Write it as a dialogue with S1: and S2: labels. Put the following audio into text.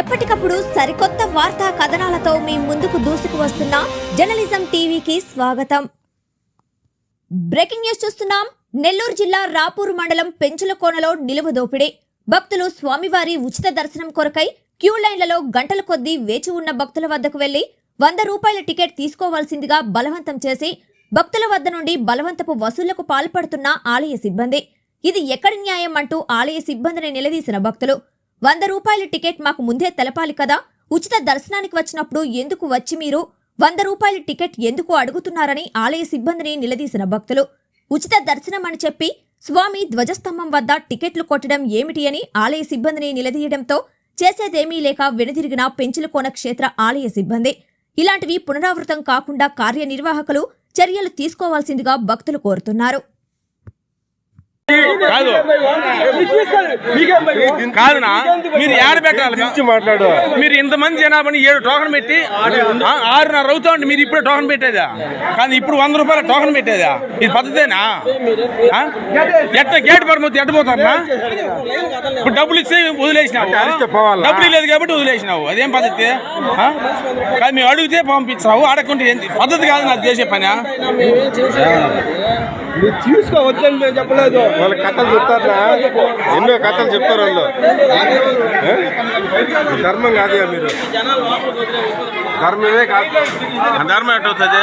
S1: ఎప్పటికప్పుడు సరికొత్త వార్తా కథనాలతో మీ ముందుకు దూసుకు వస్తున్న జర్నలిజం టీవీకి స్వాగతం. బ్రేకింగ్ న్యూస్ చూస్తున్నాం. నెల్లూరు జిల్లా రాపూరు మండలం పెంచులకోనలో నిలువ దోపిడీ. భక్తులు స్వామివారి ఉచిత దర్శనం కొరకై క్యూ లైన్లలో గంటల కొద్దీ వేచి ఉన్న భక్తుల వద్దకు వెళ్ళి వంద రూపాయల టికెట్ తీసుకోవాల్సిందిగా బలవంతం చేసి భక్తుల వద్ద నుండి బలవంతపు వసూళ్ళకు పాల్పడుతున్న ఆలయ సిబ్బంది. ఇది ఎక్కడి న్యాయం అంటూ ఆలయ సిబ్బందిని నిలదీసిన భక్తులు. వంద రూపాయల టికెట్ మాకు ముందే తెలపాలి కదా? ఉచిత దర్శనానికి వచ్చినప్పుడు ఎందుకు వచ్చి మీరు? వంద రూపాయల టికెట్ ఎందుకు అడుగుతున్నారని ఆలయ సిబ్బందిని నిలదీసిన భక్తులు. ఉచిత దర్శనం అని చెప్పి స్వామి ధ్వజస్తంభం వద్ద టికెట్లు కొట్టడం ఏమిటి అని ఆలయ సిబ్బందిని నిలదీయడంతో చేసేదేమీ లేక వెనుదిరిగిన పెంచులకోన క్షేత్ర ఆలయ సిబ్బంది. ఇలాంటివి పునరావృతం కాకుండా కార్యనిర్వాహకులు చర్యలు తీసుకోవాల్సిందిగా భక్తులు కోరుతున్నారు.
S2: కాదు. కాదునా? మీరు ఏడ పెట్టాలి?
S3: మాట్లాడు.
S2: మీరు ఇంతమంది జనాభాని ఏడు టోకన్ పెట్టి ఆరున్నర అవుతుంది మీరు ఇప్పుడే టోకన్ పెట్టేదా? కానీ ఇప్పుడు వంద రూపాయల టోకన్ పెట్టేదా? ఇది పద్ధతేనా? ఎట్ట గేట్ పరమతి ఎట్టబోతారా ఇప్పుడు డబ్బులు ఇస్తే వదిలేసినావు? డబ్బులు లేదు కాబట్టి వదిలేసినావు. అదేం పద్ధతి? కానీ మేము అడిగితే పంపించావు. అడగకుంటే ఏంది? పద్ధతి కాదు నాకు చేసే పని
S3: తీసుకోవద్దని మేము చెప్పలేదు. వాళ్ళ కథలు చెప్తారా ఎన్నో కథలు చెప్తారు వాళ్ళు. ధర్మం కాదు మీరు. ధర్మమే కాదు.
S2: ధర్మం ఎట్టవుతుంది